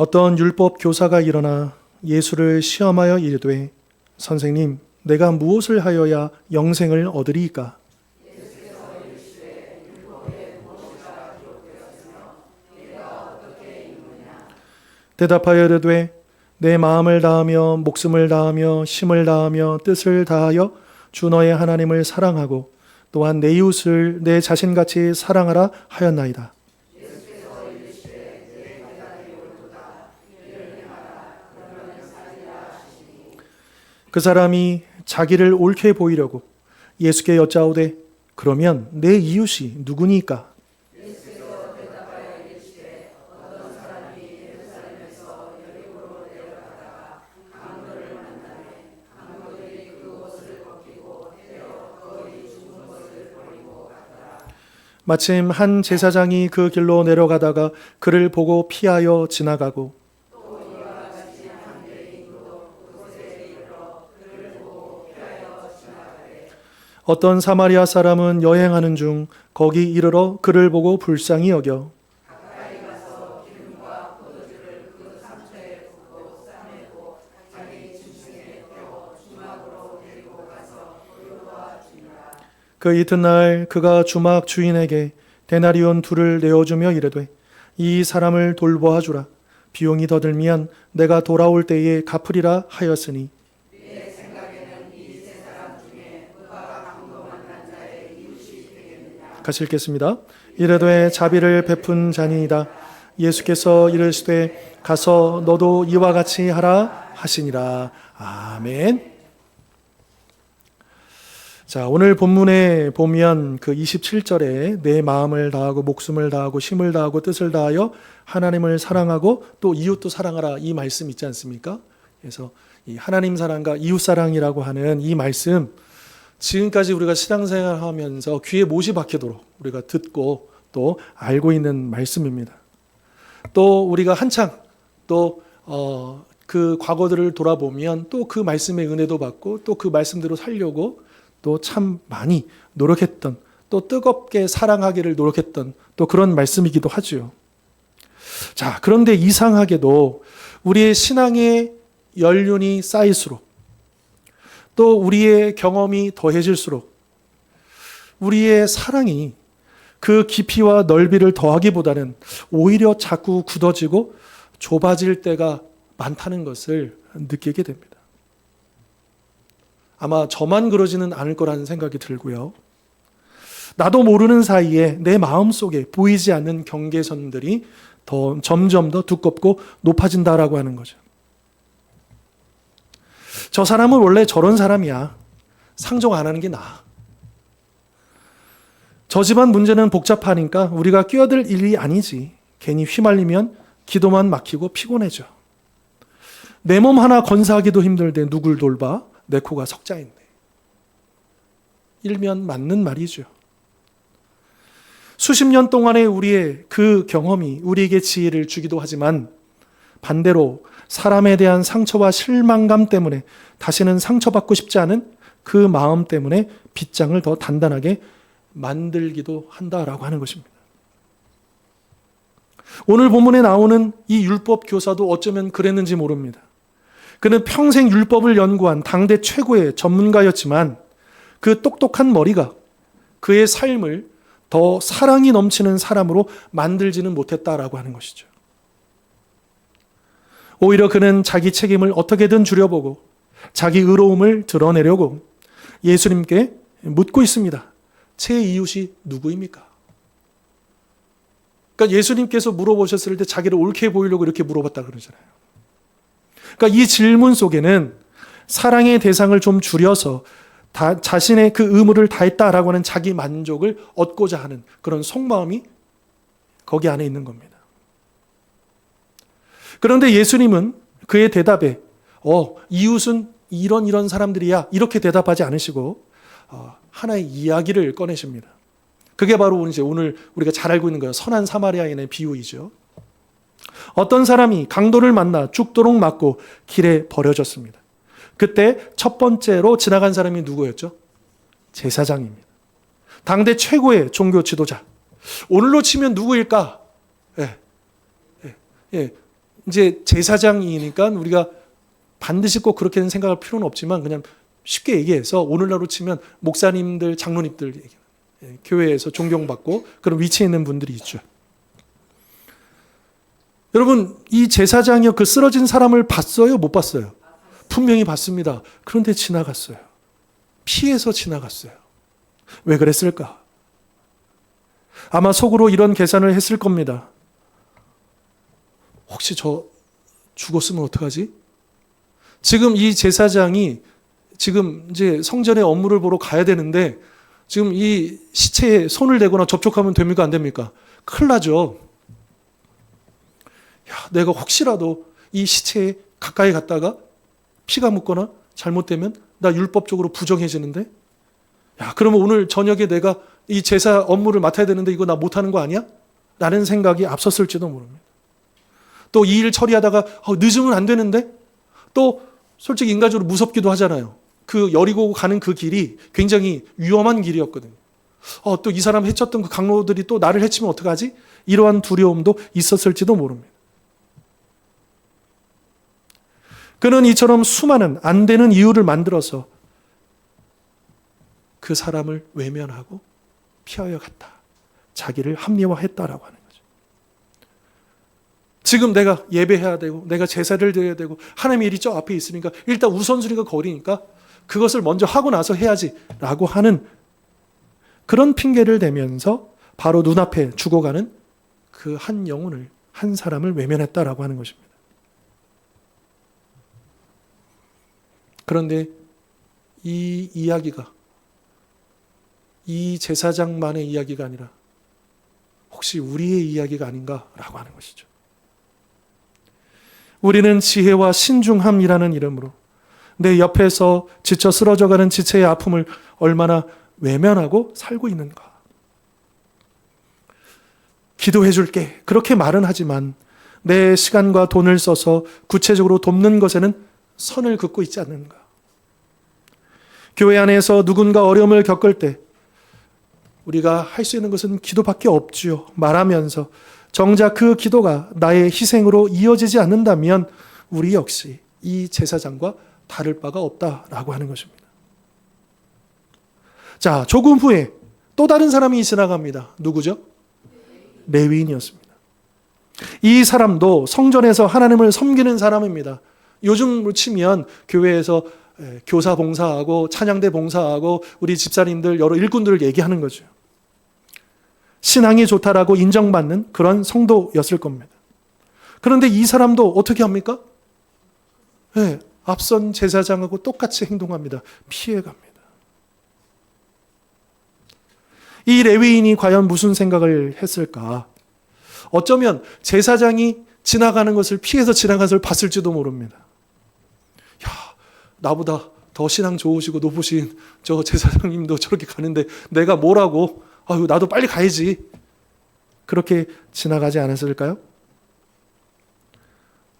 어떤 율법 교사가 일어나 예수를 시험하여 이르되 선생님 내가 무엇을 하여야 영생을 얻으리이까 대답하여 이르되 내 마음을 다하며 목숨을 다하며 힘을 다하며 뜻을 다하여 주 너의 하나님을 사랑하고 또한 내 이웃을 내 자신같이 사랑하라 하였나이다. 그 사람이 자기를 옳게 보이려고 예수께 여짜오되 그러면 내 이웃이 누구니까? 마침 한 제사장이 그 길로 내려가다가 그를 보고 피하여 지나가고 어떤 사마리아 사람은 여행하는 중 거기 이르러 그를 보고 불쌍히 여겨. 그 이튿날 그가 주막 주인에게 데나리온 둘을 내어주며 이르되 이 사람을 돌보아 주라. 비용이 더 들면 내가 돌아올 때에 갚으리라 하였으니 같이 읽겠습니다. 이르되 자비를 베푼 자니이다. 예수께서 이르시되 가서 너도 이와 같이 하라 하시니라. 아멘. 자, 오늘 본문에 보면 그 27절에 내 마음을 다하고 목숨을 다하고 힘을 다하고 뜻을 다하여 하나님을 사랑하고 또 이웃도 사랑하라 이 말씀 있지 않습니까? 그래서 이 하나님 사랑과 이웃 사랑이라고 하는 이 말씀 지금까지 우리가 신앙생활 하면서 귀에 못이 박히도록 우리가 듣고 또 알고 있는 말씀입니다. 또 우리가 한창 또, 어, 그 과거들을 돌아보면 또 그 말씀의 은혜도 받고 또 그 말씀대로 살려고 또 참 많이 노력했던 또 뜨겁게 사랑하기를 노력했던 또 그런 말씀이기도 하지요. 자, 그런데 이상하게도 우리의 신앙의 연륜이 쌓일수록 또 우리의 경험이 더해질수록 우리의 사랑이 그 깊이와 넓이를 더하기보다는 오히려 자꾸 굳어지고 좁아질 때가 많다는 것을 느끼게 됩니다. 아마 저만 그러지는 않을 거라는 생각이 들고요. 나도 모르는 사이에 내 마음 속에 보이지 않는 경계선들이 더 점점 더 두껍고 높아진다라고 하는 거죠. 저 사람은 원래 저런 사람이야. 상종 안 하는 게 나아. 저 집안 문제는 복잡하니까 우리가 끼어들 일이 아니지. 괜히 휘말리면 기도만 막히고 피곤해져. 내 몸 하나 건사하기도 힘들대 누굴 돌봐? 내 코가 석자인데. 일면 맞는 말이죠. 수십 년 동안의 우리의 그 경험이 우리에게 지혜를 주기도 하지만 반대로 사람에 대한 상처와 실망감 때문에 다시는 상처받고 싶지 않은 그 마음 때문에 빗장을 더 단단하게 만들기도 한다라고 하는 것입니다. 오늘 본문에 나오는 이 율법 교사도 어쩌면 그랬는지 모릅니다. 그는 평생 율법을 연구한 당대 최고의 전문가였지만 그 똑똑한 머리가 그의 삶을 더 사랑이 넘치는 사람으로 만들지는 못했다라고 하는 것이죠. 오히려 그는 자기 책임을 어떻게든 줄여보고 자기 의로움을 드러내려고 예수님께 묻고 있습니다. 제 이웃이 누구입니까? 그러니까 예수님께서 물어보셨을 때 자기를 옳게 보이려고 이렇게 물어봤다 그러잖아요. 그러니까 이 질문 속에는 사랑의 대상을 좀 줄여서 다 자신의 그 의무를 다했다라고 하는 자기 만족을 얻고자 하는 그런 속마음이 거기 안에 있는 겁니다. 그런데 예수님은 그의 대답에 어, 이웃은 이런 이런 사람들이야 이렇게 대답하지 않으시고 어, 하나의 이야기를 꺼내십니다. 그게 바로 이제 오늘 우리가 잘 알고 있는 거예요. 선한 사마리아인의 비유이죠. 어떤 사람이 강도를 만나 죽도록 맞고 길에 버려졌습니다. 그때 첫 번째로 지나간 사람이 누구였죠? 제사장입니다. 당대 최고의 종교 지도자. 오늘로 치면 누구일까? 예. 예. 예. 이제 제사장이니까 우리가 반드시 꼭 그렇게는 생각할 필요는 없지만 그냥 쉽게 얘기해서 오늘날로 치면 목사님들, 장로님들 예, 교회에서 존경받고 그런 위치에 있는 분들이 있죠. 여러분 이 제사장이요 그 쓰러진 사람을 봤어요, 못 봤어요? 분명히 봤습니다. 그런데 지나갔어요. 피해서 지나갔어요. 왜 그랬을까? 아마 속으로 이런 계산을 했을 겁니다. 혹시 저 죽었으면 어떡하지? 지금 이 제사장이 지금 이제 성전의 업무를 보러 가야 되는데 지금 이 시체에 손을 대거나 접촉하면 됩니까? 안 됩니까? 큰일 나죠. 야, 내가 혹시라도 이 시체에 가까이 갔다가 피가 묻거나 잘못되면 나 율법적으로 부정해지는데? 야, 그러면 오늘 저녁에 내가 이 제사 업무를 맡아야 되는데 이거 나 못하는 거 아니야? 라는 생각이 앞섰을지도 모릅니다. 또 이 일 처리하다가 어, 늦으면 안 되는데? 또 솔직히 인간적으로 무섭기도 하잖아요. 그 여리고 가는 그 길이 굉장히 위험한 길이었거든요. 어, 또 이 사람 해쳤던 그 강로들이 또 나를 해치면 어떡하지? 이러한 두려움도 있었을지도 모릅니다. 그는 이처럼 수많은 안 되는 이유를 만들어서 그 사람을 외면하고 피하여 갔다. 자기를 합리화했다라고 하는. 지금 내가 예배해야 되고 내가 제사를 드려야 되고 하나님의 일이 저 앞에 있으니까 일단 우선순위가 거리니까 그것을 먼저 하고 나서 해야지라고 하는 그런 핑계를 대면서 바로 눈앞에 죽어가는 그 한 영혼을 한 사람을 외면했다라고 하는 것입니다. 그런데 이 이야기가 이 제사장만의 이야기가 아니라 혹시 우리의 이야기가 아닌가라고 하는 것이죠. 우리는 지혜와 신중함이라는 이름으로 내 옆에서 지쳐 쓰러져가는 지체의 아픔을 얼마나 외면하고 살고 있는가. 기도해 줄게. 그렇게 말은 하지만 내 시간과 돈을 써서 구체적으로 돕는 것에는 선을 긋고 있지 않는가. 교회 안에서 누군가 어려움을 겪을 때 우리가 할 수 있는 것은 기도밖에 없지요. 말하면서 정작 그 기도가 나의 희생으로 이어지지 않는다면 우리 역시 이 제사장과 다를 바가 없다라고 하는 것입니다. 자, 조금 후에 또 다른 사람이 지나갑니다. 누구죠? 레위인이었습니다. 이 사람도 성전에서 하나님을 섬기는 사람입니다. 요즘으로 치면 교회에서 에, 교사 봉사하고 찬양대 봉사하고 우리 집사님들 여러 일꾼들을 얘기하는 거죠. 신앙이 좋다라고 인정받는 그런 성도였을 겁니다. 그런데 이 사람도 어떻게 합니까? 네, 앞선 제사장하고 똑같이 행동합니다. 피해갑니다. 이 레위인이 과연 무슨 생각을 했을까? 어쩌면 제사장이 지나가는 것을 피해서 지나가는 것을 봤을지도 모릅니다. 야, 나보다 더 신앙 좋으시고 높으신 저 제사장님도 저렇게 가는데 내가 뭐라고? 아유, 나도 빨리 가야지. 그렇게 지나가지 않았을까요?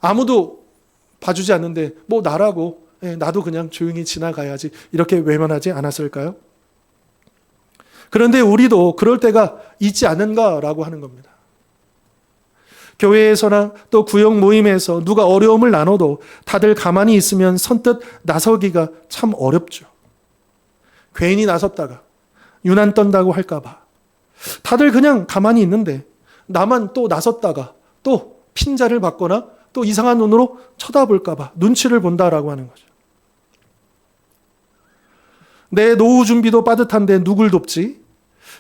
아무도 봐주지 않는데 뭐 나라고 예, 나도 그냥 조용히 지나가야지 이렇게 외면하지 않았을까요? 그런데 우리도 그럴 때가 있지 않는가라고 하는 겁니다. 교회에서나 또 구역 모임에서 누가 어려움을 나눠도 다들 가만히 있으면 선뜻 나서기가 참 어렵죠. 괜히 나섰다가 유난 떤다고 할까봐. 다들 그냥 가만히 있는데 나만 또 나섰다가 또 핀자를 받거나 또 이상한 눈으로 쳐다볼까봐 눈치를 본다라고 하는 거죠. 내 노후 준비도 빠듯한데 누굴 돕지?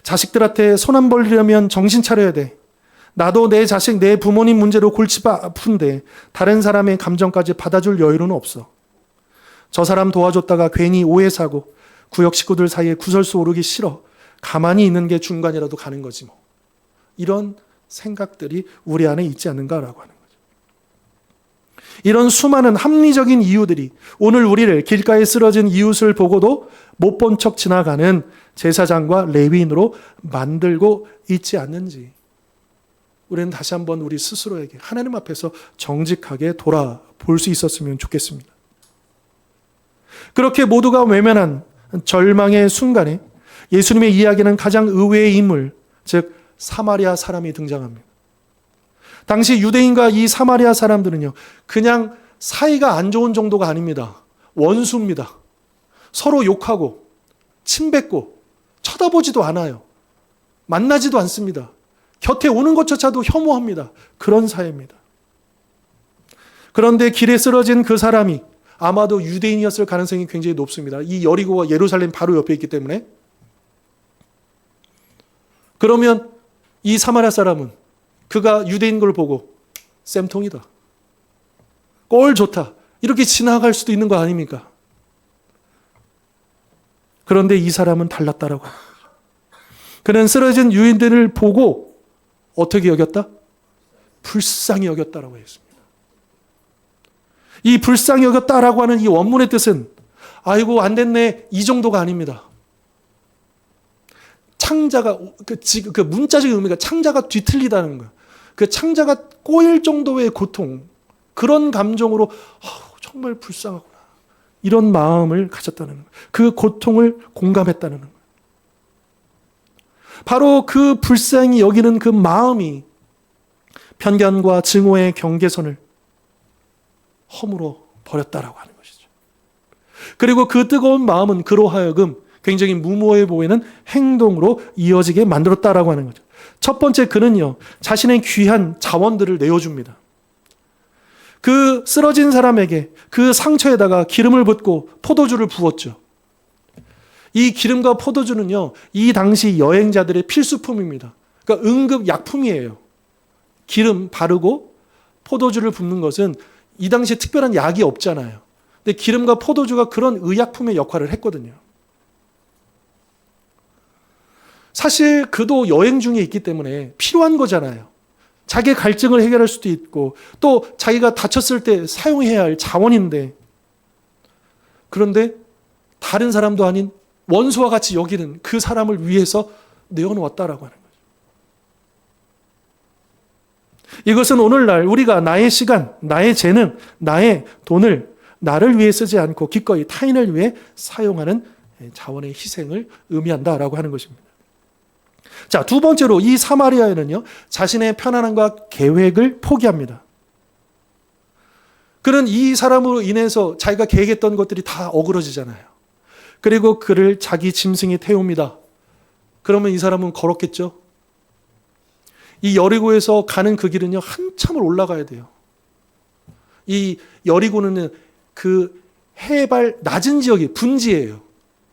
자식들한테 손 안 벌리려면 정신 차려야 돼. 나도 내 자식, 내 부모님 문제로 골치 아픈데 다른 사람의 감정까지 받아줄 여유는 없어. 저 사람 도와줬다가 괜히 오해 사고 구역 식구들 사이에 구설수 오르기 싫어. 가만히 있는 게 중간이라도 가는 거지 뭐. 이런 생각들이 우리 안에 있지 않는가라고 하는 거죠. 이런 수많은 합리적인 이유들이 오늘 우리를 길가에 쓰러진 이웃을 보고도 못 본 척 지나가는 제사장과 레위인으로 만들고 있지 않는지 우리는 다시 한번 우리 스스로에게 하나님 앞에서 정직하게 돌아볼 수 있었으면 좋겠습니다. 그렇게 모두가 외면한 절망의 순간에 예수님의 이야기는 가장 의외의 인물, 즉 사마리아 사람이 등장합니다. 당시 유대인과 이 사마리아 사람들은요, 그냥 사이가 안 좋은 정도가 아닙니다. 원수입니다. 서로 욕하고, 침뱉고, 쳐다보지도 않아요. 만나지도 않습니다. 곁에 오는 것조차도 혐오합니다. 그런 사회입니다. 그런데 길에 쓰러진 그 사람이 아마도 유대인이었을 가능성이 굉장히 높습니다. 이 여리고와 예루살렘 바로 옆에 있기 때문에. 그러면 이 사마리아 사람은 그가 유대인 걸 보고 쌤통이다. 꼴 좋다. 이렇게 지나갈 수도 있는 거 아닙니까? 그런데 이 사람은 달랐다라고. 그는 쓰러진 유인들을 보고 어떻게 여겼다? 불쌍히 여겼다라고 했습니다. 이 불쌍히 여겼다라고 하는 이 원문의 뜻은 아이고 안 됐네 이 정도가 아닙니다. 창자가 그, 지- 그 문자적인 의미가 창자가 뒤틀리다는 거예요. 그 창자가 꼬일 정도의 고통 그런 감정으로 아우, 정말 불쌍하구나 이런 마음을 가졌다는 거예요. 그 고통을 공감했다는 거예요. 바로 그 불쌍히 여기는 그 마음이 편견과 증오의 경계선을 허물어 버렸다라고 하는 것이죠. 그리고 그 뜨거운 마음은 그로 하여금 굉장히 무모해 보이는 행동으로 이어지게 만들었다라고 하는 거죠. 첫 번째 그는요, 자신의 귀한 자원들을 내어줍니다. 그 쓰러진 사람에게 그 상처에다가 기름을 붓고 포도주를 부었죠. 이 기름과 포도주는요, 이 당시 여행자들의 필수품입니다. 그러니까 응급 약품이에요. 기름 바르고 포도주를 붓는 것은 이 당시에 특별한 약이 없잖아요. 근데 기름과 포도주가 그런 의약품의 역할을 했거든요. 사실 그도 여행 중에 있기 때문에 필요한 거잖아요. 자기의 갈증을 해결할 수도 있고 또 자기가 다쳤을 때 사용해야 할 자원인데 그런데 다른 사람도 아닌 원수와 같이 여기는 그 사람을 위해서 내어놓았다라고 하는 거죠. 이것은 오늘날 우리가 나의 시간, 나의 재능, 나의 돈을 나를 위해 쓰지 않고 기꺼이 타인을 위해 사용하는 자원의 희생을 의미한다라고 하는 것입니다. 자, 두 번째로 이 사마리아에는요, 자신의 편안함과 계획을 포기합니다. 그는 이 사람으로 인해서 자기가 계획했던 것들이 다 어그러지잖아요. 그리고 그를 자기 짐승이 태웁니다. 그러면 이 사람은 걸었겠죠? 이 여리고에서 가는 그 길은요, 한참을 올라가야 돼요. 이 여리고는 그 해발 낮은 지역이 분지예요.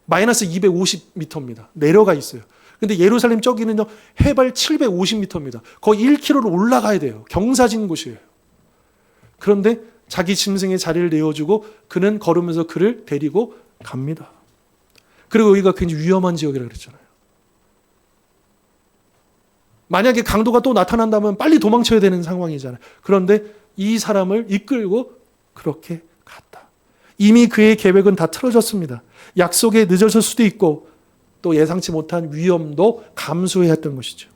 마이너스 250m입니다. 내려가 있어요. 근데 예루살렘 저기는요, 해발 750m입니다. 거의 1km를 올라가야 돼요. 경사진 곳이에요. 그런데 자기 짐승의 자리를 내어주고 그는 걸으면서 그를 데리고 갑니다. 그리고 여기가 굉장히 위험한 지역이라고 그랬잖아요. 만약에 강도가 또 나타난다면 빨리 도망쳐야 되는 상황이잖아요. 그런데 이 사람을 이끌고 그렇게 갔다. 이미 그의 계획은 다 틀어졌습니다. 약속에 늦어질 수도 있고 또 예상치 못한 위험도 감수해야 했던 것이죠.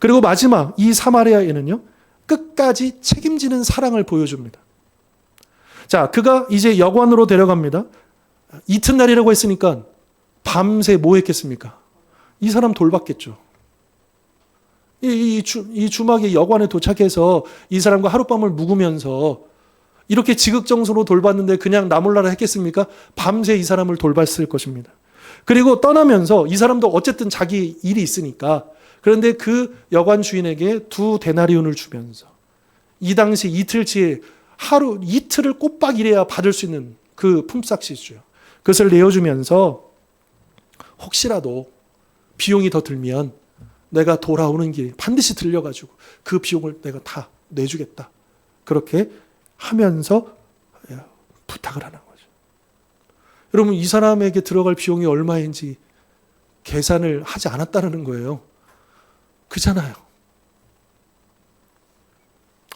그리고 마지막 이 사마리아에는요. 끝까지 책임지는 사랑을 보여줍니다. 자, 그가 이제 여관으로 데려갑니다. 이튿날이라고 했으니까 밤새 뭐 했겠습니까? 이 사람 돌봤겠죠. 이, 이, 주, 이 주막의 여관에 도착해서 이 사람과 하룻밤을 묵으면서 이렇게 지극정성으로 돌봤는데 그냥 나몰라라 했겠습니까? 밤새 이 사람을 돌봤을 것입니다. 그리고 떠나면서 이 사람도 어쨌든 자기 일이 있으니까 그런데 그 여관 주인에게 두 데나리온을 주면서 이 당시 이틀치에 하루 이틀을 꼬박 일해야 받을 수 있는 그 품삯이죠. 그것을 내어주면서 혹시라도 비용이 더 들면 내가 돌아오는 길에 반드시 들려가지고 그 비용을 내가 다 내주겠다. 그렇게 하면서 부탁을 하는 거죠. 여러분, 이 사람에게 들어갈 비용이 얼마인지 계산을 하지 않았다는 거예요. 그잖아요.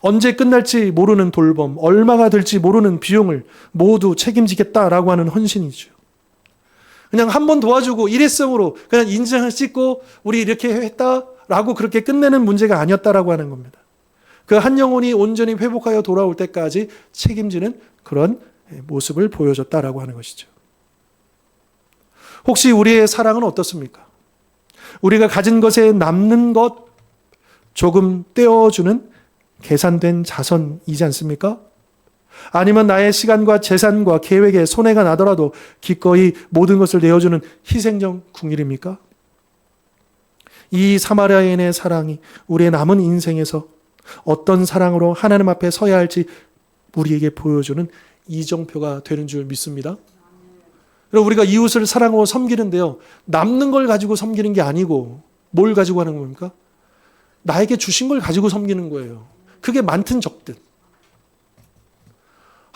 언제 끝날지 모르는 돌봄, 얼마가 될지 모르는 비용을 모두 책임지겠다라고 하는 헌신이죠. 그냥 한 번 도와주고 일회성으로 그냥 인증을 찍고 우리 이렇게 했다라고 그렇게 끝내는 문제가 아니었다라고 하는 겁니다. 그 한 영혼이 온전히 회복하여 돌아올 때까지 책임지는 그런 모습을 보여줬다라고 하는 것이죠. 혹시 우리의 사랑은 어떻습니까? 우리가 가진 것에 남는 것 조금 떼어주는 계산된 자선이지 않습니까? 아니면 나의 시간과 재산과 계획에 손해가 나더라도 기꺼이 모든 것을 내어주는 희생적 궁일입니까? 이 사마리아인의 사랑이 우리의 남은 인생에서 어떤 사랑으로 하나님 앞에 서야 할지 우리에게 보여주는 이정표가 되는 줄 믿습니다. 그리고 우리가 이웃을 사랑하고 섬기는데요. 남는 걸 가지고 섬기는 게 아니고 뭘 가지고 하는 겁니까? 나에게 주신 걸 가지고 섬기는 거예요. 그게 많든 적든.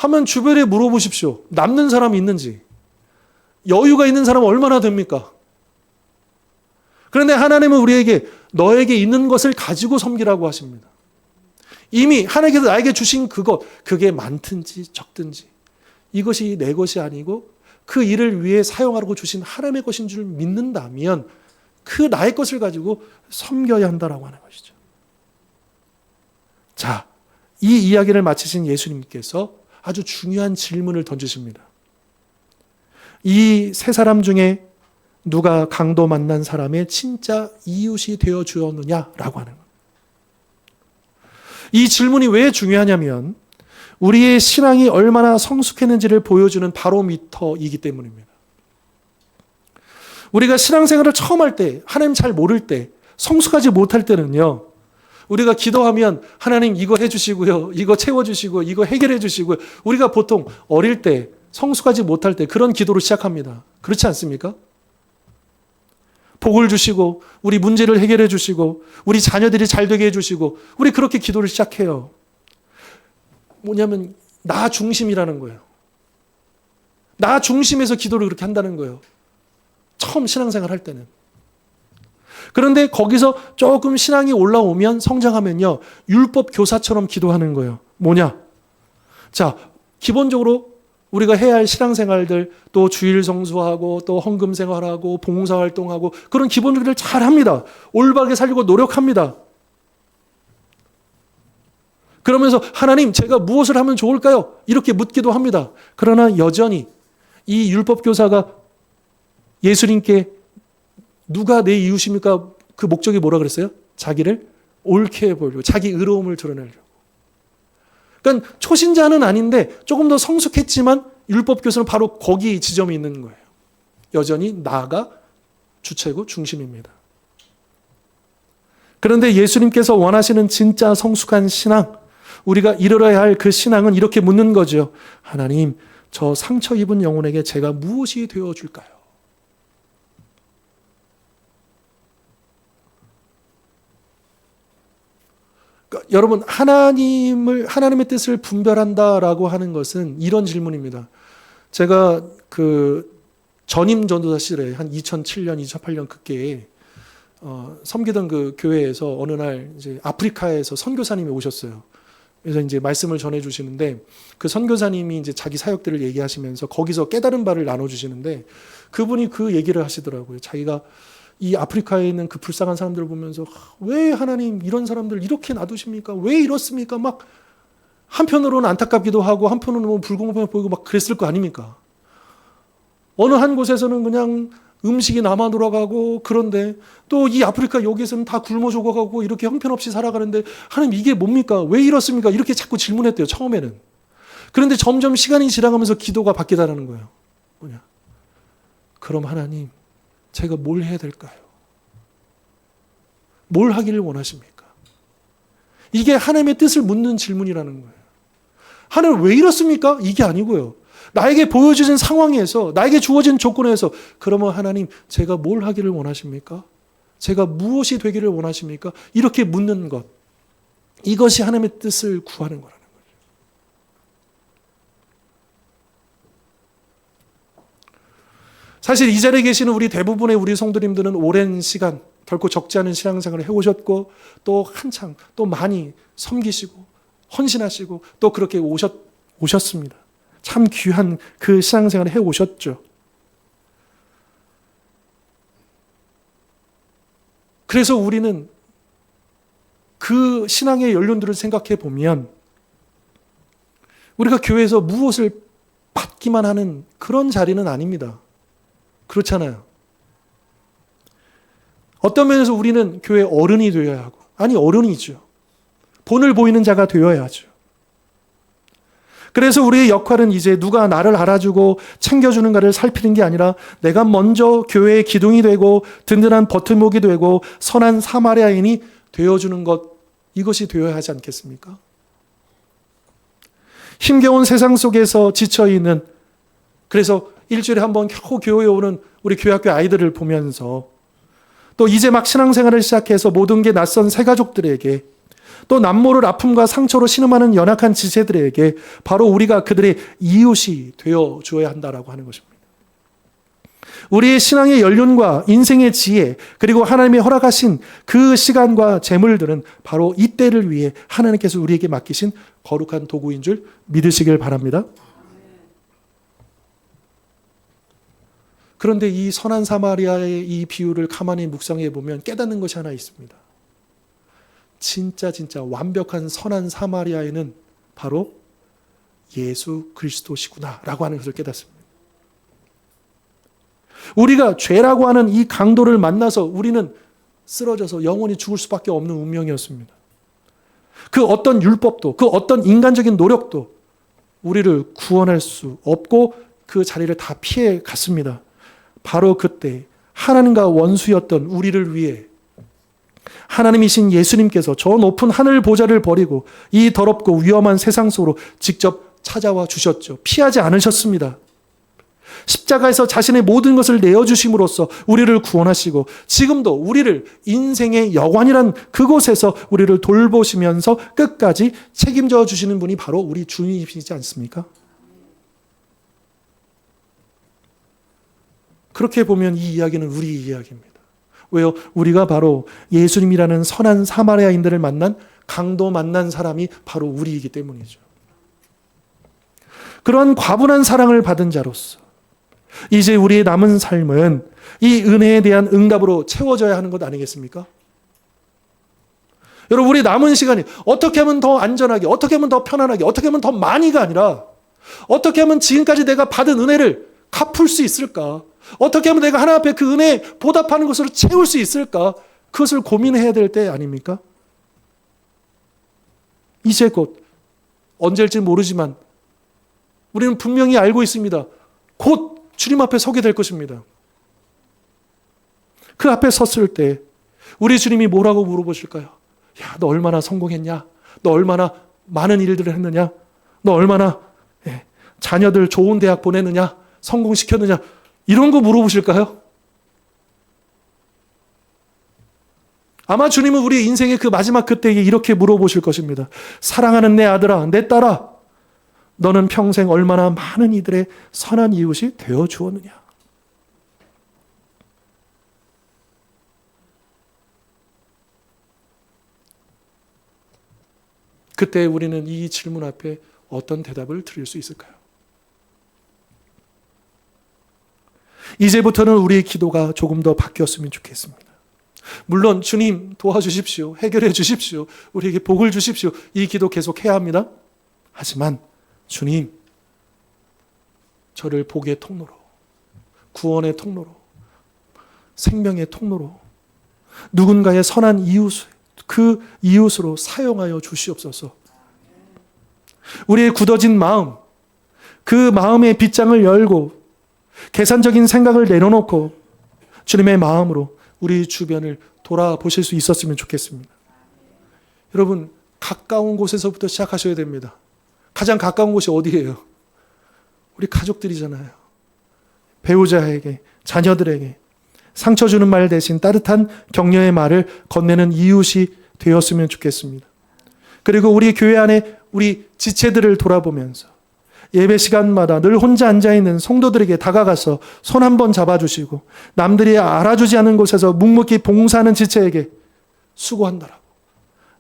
하면 주변에 물어보십시오. 남는 사람이 있는지. 여유가 있는 사람은 얼마나 됩니까? 그런데 하나님은 우리에게 너에게 있는 것을 가지고 섬기라고 하십니다. 이미 하나님께서 나에게 주신 그것, 그게 많든지 적든지 이것이 내 것이 아니고 그 일을 위해 사용하라고 주신 하나님의 것인 줄 믿는다면 그 나의 것을 가지고 섬겨야 한다라고 하는 것이죠. 자, 이 이야기를 마치신 예수님께서 아주 중요한 질문을 던지십니다. 이 세 사람 중에 누가 강도 만난 사람의 진짜 이웃이 되어 주었느냐라고 하는 것. 이 질문이 왜 중요하냐면 우리의 신앙이 얼마나 성숙했는지를 보여주는 바로미터이기 때문입니다. 우리가 신앙생활을 처음 할 때, 하나님 잘 모를 때, 성숙하지 못할 때는요, 우리가 기도하면 하나님 이거 해주시고요, 이거 채워주시고, 이거 해결해주시고요. 우리가 보통 어릴 때, 성숙하지 못할 때 그런 기도로 시작합니다. 그렇지 않습니까? 복을 주시고, 우리 문제를 해결해 주시고, 우리 자녀들이 잘 되게 해 주시고, 우리 그렇게 기도를 시작해요. 뭐냐면, 나 중심이라는 거예요. 나 중심에서 기도를 그렇게 한다는 거예요. 처음 신앙생활 할 때는. 그런데 거기서 조금 신앙이 올라오면 성장하면요. 율법 교사처럼 기도하는 거예요. 뭐냐? 자, 기본적으로 우리가 해야 할 신앙생활들 또 주일 성수하고 또 헌금 생활하고 봉사 활동하고 그런 기본들을 잘 합니다. 올바르게 살려고 노력합니다. 그러면서 하나님 제가 무엇을 하면 좋을까요? 이렇게 묻기도 합니다. 그러나 여전히 이 율법 교사가 예수님께 누가 내 이웃입니까? 그 목적이 뭐라 그랬어요? 자기를 옳게 해보려고 자기 의로움을 드러내려고. 그러니까 초신자는 아닌데 조금 더 성숙했지만 율법 교수는 바로 거기 지점이 있는 거예요. 여전히 나가 주체고 중심입니다. 그런데 예수님께서 원하시는 진짜 성숙한 신앙, 우리가 이르러야 할 그 신앙은 이렇게 묻는 거죠. 하나님, 저 상처 입은 영혼에게 제가 무엇이 되어 줄까요? 그러니까 여러분 하나님을 하나님의 뜻을 분별한다라고 하는 것은 이런 질문입니다. 제가 그 전임 전도사 시절에 한 2007년, 2008년 그때에 어, 섬기던 그 교회에서 어느 날 이제 아프리카에서 선교사님이 오셨어요. 그래서 이제 말씀을 전해 주시는데 그 선교사님이 이제 자기 사역들을 얘기하시면서 거기서 깨달은 바를 나눠 주시는데 그분이 그 얘기를 하시더라고요. 자기가 이 아프리카에 있는 그 불쌍한 사람들을 보면서 왜 하나님 이런 사람들 이렇게 놔두십니까? 왜 이렇습니까? 막 한편으로는 안타깝기도 하고 한편으로는 뭐 불공평해 보이고 막 그랬을 거 아닙니까? 어느 한 곳에서는 그냥 음식이 남아 돌아가고 그런데 또 이 아프리카 여기에서는 다 굶어 죽어가고 이렇게 형편없이 살아가는데 하나님 이게 뭡니까? 왜 이렇습니까? 이렇게 자꾸 질문했대요. 처음에는. 그런데 점점 시간이 지나가면서 기도가 바뀌다라는 거예요. 뭐냐? 그럼 하나님 제가 뭘 해야 될까요? 뭘 하기를 원하십니까? 이게 하나님의 뜻을 묻는 질문이라는 거예요. 하나님 왜 이렇습니까? 이게 아니고요. 나에게 보여주신 상황에서, 나에게 주어진 조건에서, 그러면 하나님, 제가 뭘 하기를 원하십니까? 제가 무엇이 되기를 원하십니까? 이렇게 묻는 것. 이것이 하나님의 뜻을 구하는 거라는 거죠. 사실 이 자리에 계시는 우리 대부분의 우리 성도님들은 오랜 시간, 결코 적지 않은 신앙생활을 해오셨고, 또 한창, 또 많이 섬기시고, 헌신하시고, 또 그렇게 오셨, 오셨습니다. 참 귀한 그 신앙생활을 해오셨죠. 그래서 우리는 그 신앙의 연륜들을 생각해 보면 우리가 교회에서 무엇을 받기만 하는 그런 자리는 아닙니다. 그렇잖아요. 어떤 면에서 우리는 교회 어른이 되어야 하고 아니, 어른이죠. 본을 보이는 자가 되어야죠. 그래서 우리의 역할은 이제 누가 나를 알아주고 챙겨주는가를 살피는 게 아니라 내가 먼저 교회의 기둥이 되고 든든한 버팀목이 되고 선한 사마리아인이 되어주는 것 이것이 되어야 하지 않겠습니까? 힘겨운 세상 속에서 지쳐 있는 그래서 일주일에 한 번 겨우 교회에 오는 우리 교회 학교 아이들을 보면서 또 이제 막 신앙생활을 시작해서 모든 게 낯선 새 가족들에게 또 남모를 아픔과 상처로 신음하는 연약한 지체들에게 바로 우리가 그들의 이웃이 되어 주어야 한다라고 하는 것입니다. 우리의 신앙의 연륜과 인생의 지혜 그리고 하나님이 허락하신 그 시간과 재물들은 바로 이때를 위해 하나님께서 우리에게 맡기신 거룩한 도구인 줄 믿으시길 바랍니다. 그런데 이 선한 사마리아의 이 비유를 가만히 묵상해 보면 깨닫는 것이 하나 있습니다. 진짜 진짜 완벽한 선한 사마리아에는 바로 예수 그리스도시구나라고 하는 것을 깨닫습니다. 우리가 죄라고 하는 이 강도를 만나서 우리는 쓰러져서 영원히 죽을 수밖에 없는 운명이었습니다. 그 어떤 율법도 그 어떤 인간적인 노력도 우리를 구원할 수 없고 그 자리를 다 피해 갔습니다. 바로 그때 하나님과 원수였던 우리를 위해 하나님이신 예수님께서 저 높은 하늘 보좌를 버리고 이 더럽고 위험한 세상 속으로 직접 찾아와 주셨죠. 피하지 않으셨습니다. 십자가에서 자신의 모든 것을 내어주심으로써 우리를 구원하시고 지금도 우리를 인생의 여관이란 그곳에서 우리를 돌보시면서 끝까지 책임져 주시는 분이 바로 우리 주님이시지 않습니까? 그렇게 보면 이 이야기는 우리 이야기입니다. 왜요? 우리가 바로 예수님이라는 선한 사마리아인들을 만난 강도 만난 사람이 바로 우리이기 때문이죠. 그러한 과분한 사랑을 받은 자로서 이제 우리의 남은 삶은 이 은혜에 대한 응답으로 채워져야 하는 것 아니겠습니까? 여러분, 우리 남은 시간이 어떻게 하면 더 안전하게, 어떻게 하면 더 편안하게, 어떻게 하면 더 많이가 아니라 어떻게 하면 지금까지 내가 받은 은혜를 갚을 수 있을까? 어떻게 하면 내가 하나 앞에 그 은혜에 보답하는 것으로 채울 수 있을까? 그것을 고민해야 될 때 아닙니까? 이제 곧 언제일지 모르지만 우리는 분명히 알고 있습니다. 곧 주님 앞에 서게 될 것입니다. 그 앞에 섰을 때 우리 주님이 뭐라고 물어보실까요? 야, 너 얼마나 성공했냐? 너 얼마나 많은 일들을 했느냐? 너 얼마나 예, 자녀들 좋은 대학 보내느냐? 성공시켰느냐? 이런 거 물어보실까요? 아마 주님은 우리 인생의 그 마지막 그때에 이렇게 물어보실 것입니다. 사랑하는 내 아들아, 내 딸아, 너는 평생 얼마나 많은 이들의 선한 이웃이 되어 주었느냐? 그때 우리는 이 질문 앞에 어떤 대답을 드릴 수 있을까요? 이제부터는 우리의 기도가 조금 더 바뀌었으면 좋겠습니다. 물론 주님 도와주십시오. 해결해 주십시오. 우리에게 복을 주십시오. 이 기도 계속 해야 합니다. 하지만 주님 저를 복의 통로로 구원의 통로로 생명의 통로로 누군가의 선한 이웃 그 이웃으로 사용하여 주시옵소서. 우리의 굳어진 마음 그 마음의 빗장을 열고 계산적인 생각을 내려놓고 주님의 마음으로 우리 주변을 돌아보실 수 있었으면 좋겠습니다. 여러분, 가까운 곳에서부터 시작하셔야 됩니다. 가장 가까운 곳이 어디예요? 우리 가족들이잖아요. 배우자에게, 자녀들에게 상처 주는 말 대신 따뜻한 격려의 말을 건네는 이웃이 되었으면 좋겠습니다. 그리고 우리 교회 안에 우리 지체들을 돌아보면서 예배 시간마다 늘 혼자 앉아 있는 성도들에게 다가가서 손 한 번 잡아주시고 남들이 알아주지 않은 곳에서 묵묵히 봉사하는 지체에게 수고한다라고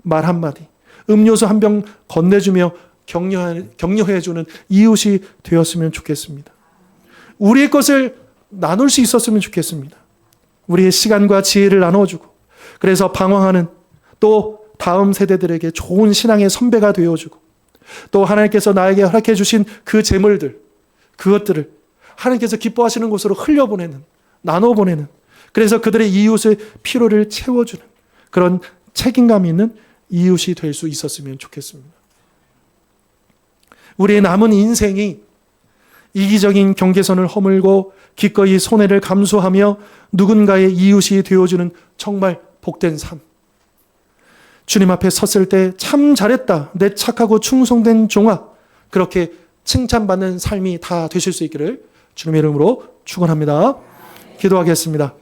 말 한마디, 음료수 한 병 건네주며 격려해, 격려해주는 이웃이 되었으면 좋겠습니다. 우리의 것을 나눌 수 있었으면 좋겠습니다. 우리의 시간과 지혜를 나눠주고 그래서 방황하는 또 다음 세대들에게 좋은 신앙의 선배가 되어주고 또 하나님께서 나에게 허락해 주신 그 재물들, 그것들을 하나님께서 기뻐하시는 곳으로 흘려보내는, 나눠보내는, 그래서 그들의 이웃의 필요를 채워주는 그런 책임감 있는 이웃이 될 수 있었으면 좋겠습니다. 우리의 남은 인생이 이기적인 경계선을 허물고 기꺼이 손해를 감수하며 누군가의 이웃이 되어주는 정말 복된 삶. 주님 앞에 섰을 때 참 잘했다. 내 착하고 충성된 종아. 그렇게 칭찬받는 삶이 다 되실 수 있기를 주님의 이름으로 축원합니다. 기도하겠습니다.